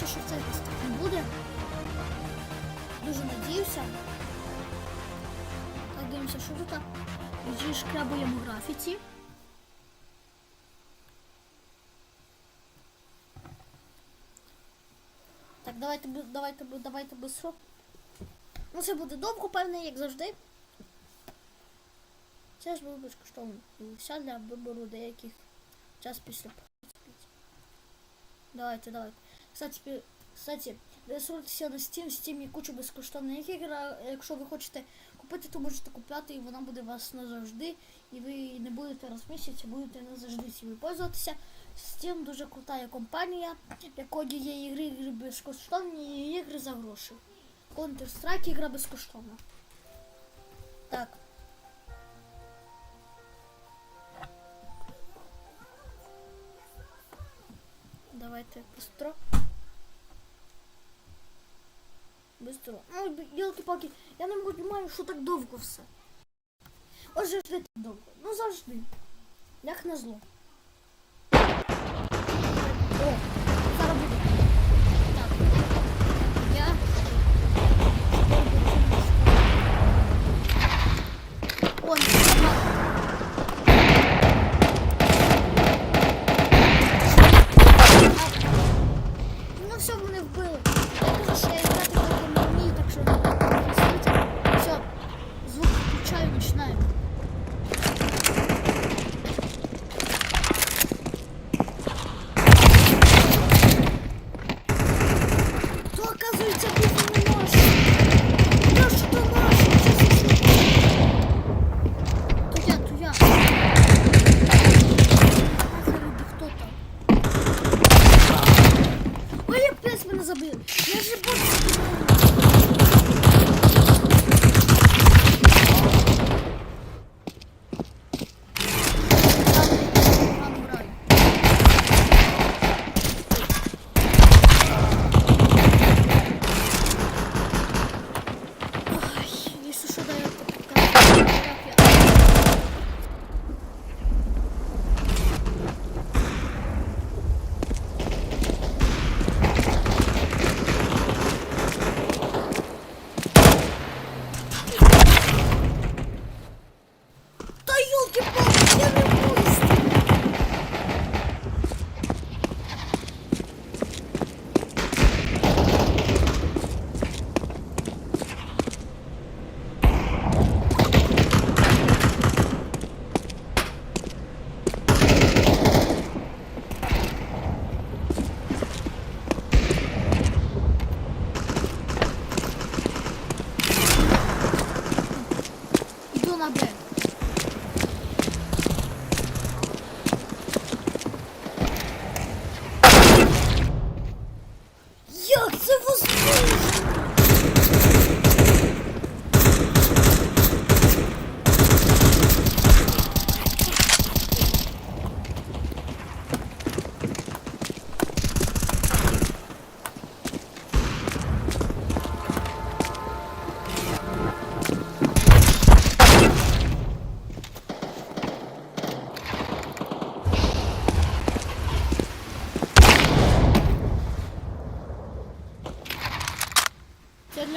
сподівався, що це так не буде. Дуже надіюся. Так, дивимося, що тут. Її шкрябуємо графіці. Так, давайте давайте, давайте срок. Ну це буде довго, певне, як завжди. Це ж було безкоштовно. Все для вибору деяких час після Давайте, давайте. Кстати, кстати, реєструйтеся на Steam, в Steam є куча безкоштовних ігор. Якщо ви хочете купити, то можете купляти, і вона буде у вас назавжди. І ви не будете місяць, будете назавжди цим пользуватися. Steam дуже крута компанія, в якої є ігри, ігри безкоштовні і ігри за гроші. Counter-Strike ігра безкоштовна. Так. Давайте быстро. Быстро. Ну, елки-палки, я не розумію, що так довго все. Ось завжди так довго. Ну завжди. Як на зло. О, зараз буде.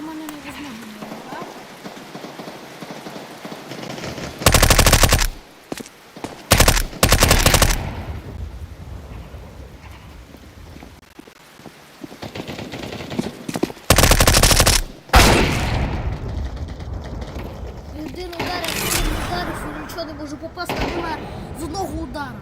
Для мене невозможно. Один удар, нічого не можу попасти, немає з одного удара.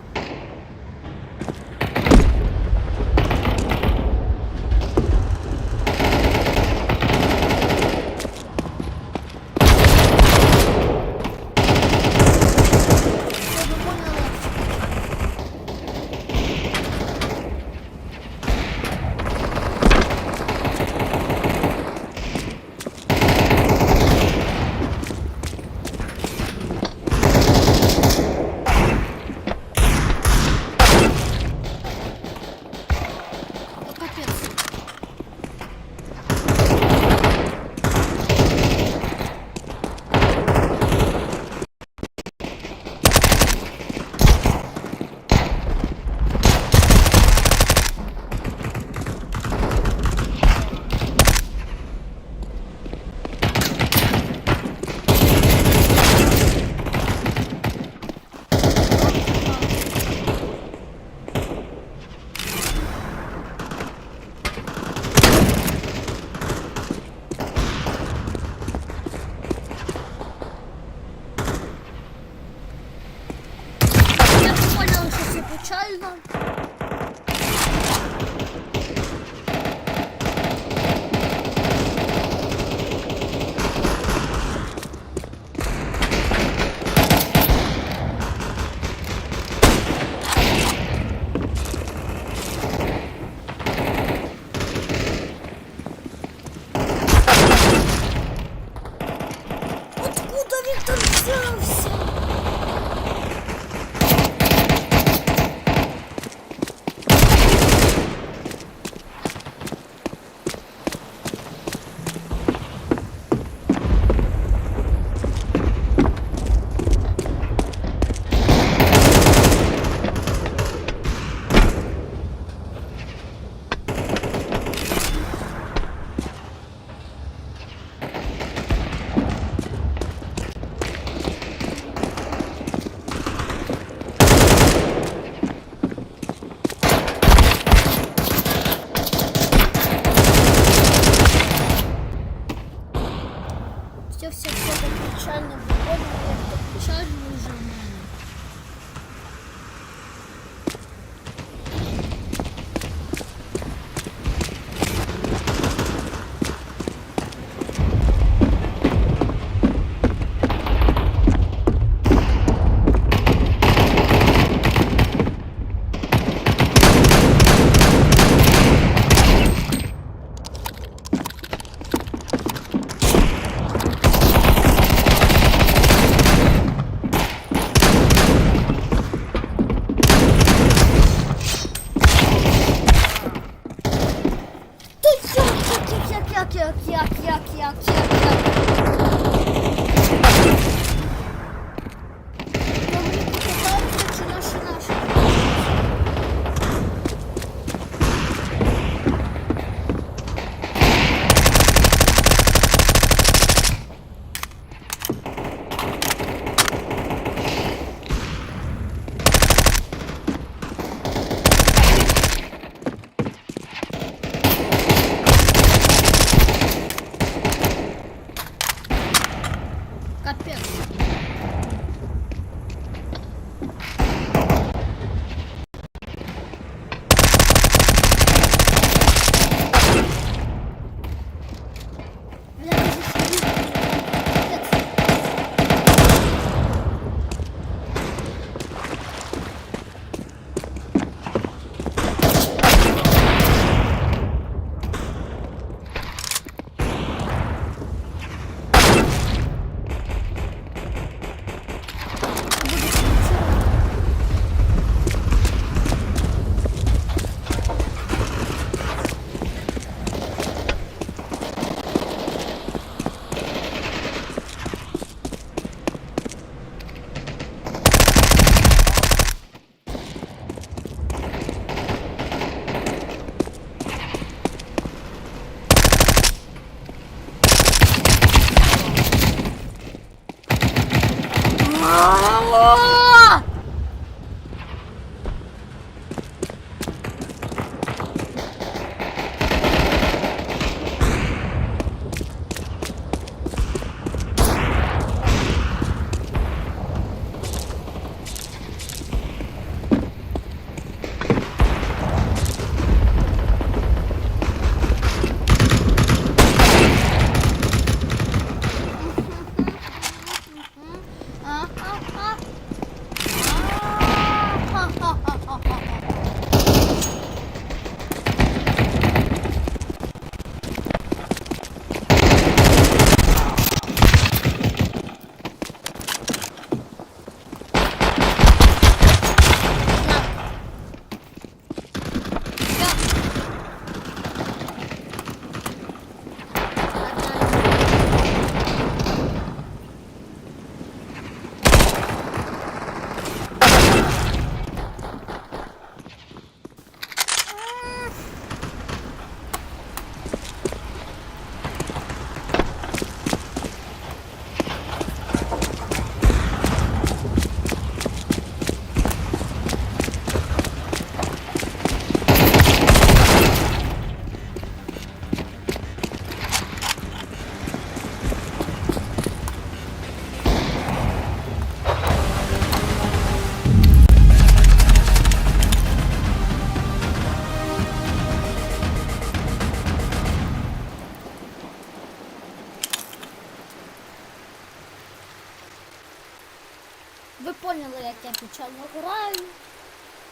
Ви поняли, як я печально граю.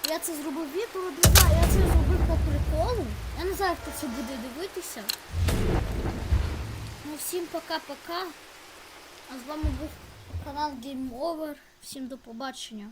Я це зробив відео, знаю, я це зробив по приколу. Я не знаю, хто це буде дивитися. Ну всім пока-пока. А з вами був канал Game Over. Всім до побачення.